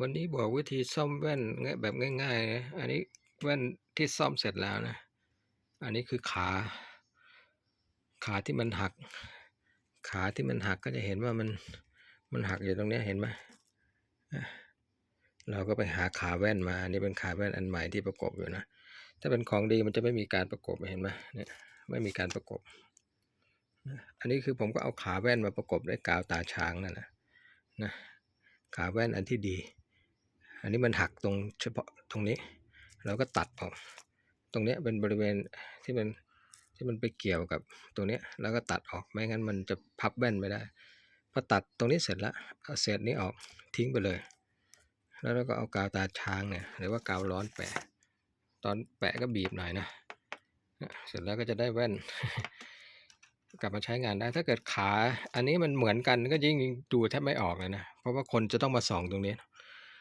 วันนี้บอกวิธีซ่อมแว่นง่ายแบบง่ายๆนะอันนี้แว่นที่ซ่อมเสร็จแล้วนะ อันนี้คือขา ขาที่มันหัก ขาที่มันหักก็จะเห็นว่ามันมันหักอยู่ตรงเนี้ยเห็นไหมเราก็ไปหาขาแว่นมา อันนี้เป็นขาแว่นอันใหม่ที่ประกบอยู่นะ ถ้าเป็นของดีมันจะไม่มีการประกบเห็นไหมเนี่ยไม่มีการประกบ อันนี้คือผมก็เอาขาแว่นมาประกบด้วยกาวตาช้างนั่นนะนะขาแว่นอันที่ดี อันนี้มันหักตรงเฉพาะตรงนี้ เราก็ตัดออก ตรงเนี้ยเป็นบริเวณที่มันที่มันไปเกี่ยวกับตรงเนี้ยแล้วก็ตัดออกไม่งั้นมันจะพับแว่นไม่ได้พอตัดตรงนี้เสร็จแล้วเอาเศษนี้ออกทิ้งไปเลย แล้วเราก็เอากาวตาช้างเนี่ยหรือว่ากาวร้อนแปะ ตอนแปะก็บีบหน่อยนะนะเสร็จแล้วก็จะได้แว่น กลับมาใช้งานได้ ถ้าเกิดขา อันนี้มันเหมือนกันก็ยิ่งดูแทบไม่ออกเลยนะ เพราะว่าคนจะต้องมาส่องตรงนี้